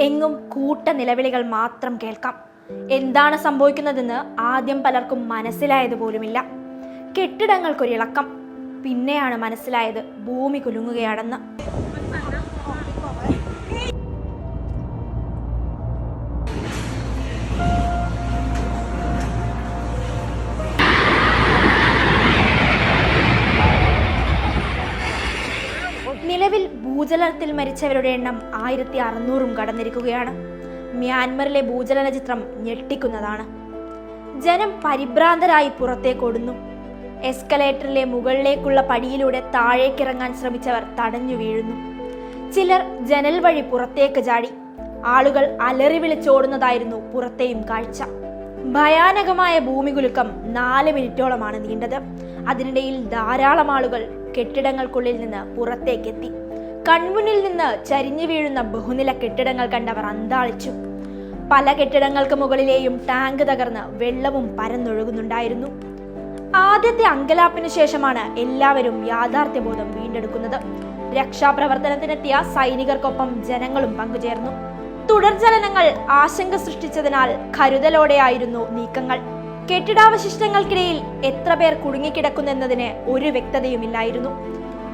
എങ്ങും കൂട്ട നിലവിളികൾ മാത്രം കേൾക്കാം. എന്താണ് സംഭവിക്കുന്നതെന്ന് ആദ്യം പലർക്കും മനസ്സിലായത് പോലുമില്ല കെട്ടിടങ്ങൾക്കൊരിളക്കം. പിന്നെയാണ് മനസ്സിലായത് ഭൂമി കുലുങ്ങുകയാണെന്ന്. നിലവിൽ ഭൂചലനത്തിൽ മരിച്ചവരുടെ എണ്ണം ആയിരത്തി അറുന്നൂറും കടന്നിരിക്കുകയാണ്. മ്യാൻമറിലെ ഭൂചലന ചിത്രം ഞെട്ടിക്കുന്നതാണ്. ജനം പരിഭ്രാന്തരായി പുറത്തേക്കൊടുന്നു. എസ്കലേറ്ററിലെ മുകളിലേക്കുള്ള പടിയിലൂടെ താഴേക്കിറങ്ങാൻ ശ്രമിച്ചവർ തടഞ്ഞു വീഴുന്നു. ചിലർ ജനൽ വഴി പുറത്തേക്ക് ചാടി. ആളുകൾ അലറി വിളിച്ചോടുന്നതായിരുന്നു പുറത്തെയും കാഴ്ച. ഭയാനകമായ ഭൂമികുലുക്കം നാല് മിനിറ്റോളമാണ് നീണ്ടത്. അതിനിടയിൽ ധാരാളം ആളുകൾ കെട്ടിടങ്ങൾക്കുള്ളിൽ നിന്ന് പുറത്തേക്കെത്തി. കൺമുന്നിൽ നിന്ന് ചരിഞ്ഞു വീഴുന്ന ബഹുനില കെട്ടിടങ്ങൾ കണ്ടവർ അന്താളിച്ചു. പല കെട്ടിടങ്ങൾക്ക് മുകളിലെയും ടാങ്ക് തകർന്ന് വെള്ളവും പരന്നൊഴുകുന്നുണ്ടായിരുന്നു. ആദ്യത്തെ അങ്കലാപ്പിന് ശേഷമാണ് എല്ലാവരും യാഥാർത്ഥ്യബോധം വീണ്ടെടുക്കുന്നത്. രക്ഷാപ്രവർത്തനത്തിനെത്തിയ സൈനികർക്കൊപ്പം ജനങ്ങളും പങ്കുചേർന്നു. തുടർചലനങ്ങൾ ആശങ്ക സൃഷ്ടിച്ചതിനാൽ കരുതലോടെയായിരുന്നു നീക്കങ്ങൾ. കെട്ടിടാവശിഷ്ടങ്ങൾക്കിടയിൽ എത്ര പേർ കുടുങ്ങിക്കിടക്കുന്നെന്നതിന് ഒരു വ്യക്തതയുമില്ലായിരുന്നു.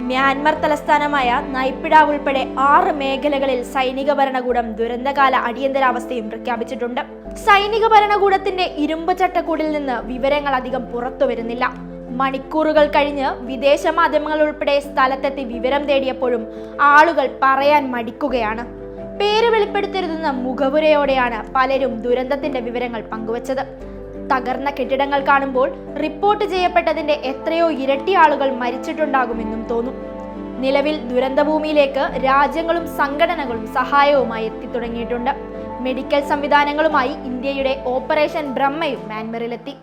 മ്യാൻമർ തലസ്ഥാനമായ നൈപ്പിഡ ഉൾപ്പെടെ ആറ് മേഖലകളിൽ സൈനിക ഭരണകൂടം ദുരന്തകാല അടിയന്തരാവസ്ഥയും പ്രഖ്യാപിച്ചിട്ടുണ്ട്. സൈനിക ഭരണകൂടത്തിന്റെ ഇരുമ്പ് ചട്ടക്കൂടിൽ നിന്ന് വിവരങ്ങൾ അധികം പുറത്തു വരുന്നില്ല. മണിക്കൂറുകൾ കഴിഞ്ഞ് വിദേശ മാധ്യമങ്ങൾ ഉൾപ്പെടെ സ്ഥലത്തെത്തി വിവരം തേടിയപ്പോഴും ആളുകൾ പറയാൻ മടിക്കുകയാണ്. പേര് വെളിപ്പെടുത്തരുതെന്ന മുഖപുരയോടെയാണ് പലരും ദുരന്തത്തിന്റെ വിവരങ്ങൾ പങ്കുവച്ചത്. തകർന്ന കെട്ടിടങ്ങൾ കാണുമ്പോൾ റിപ്പോർട്ട് ചെയ്യപ്പെട്ടതിന്റെ എത്രയോ ഇരട്ടി ആളുകൾ മരിച്ചിട്ടുണ്ടാകുമെന്നും തോന്നും. നിലവിൽ ദുരന്തഭൂമിയിലേക്ക് രാജ്യങ്ങളും സംഘടനകളും സഹായവുമായി എത്തിത്തുടങ്ങിയിട്ടുണ്ട്. മെഡിക്കൽ സംവിധാനങ്ങളുമായി ഇന്ത്യയുടെ ഓപ്പറേഷൻ ബ്രഹ്മയും മ്യാൻമറിലെത്തി.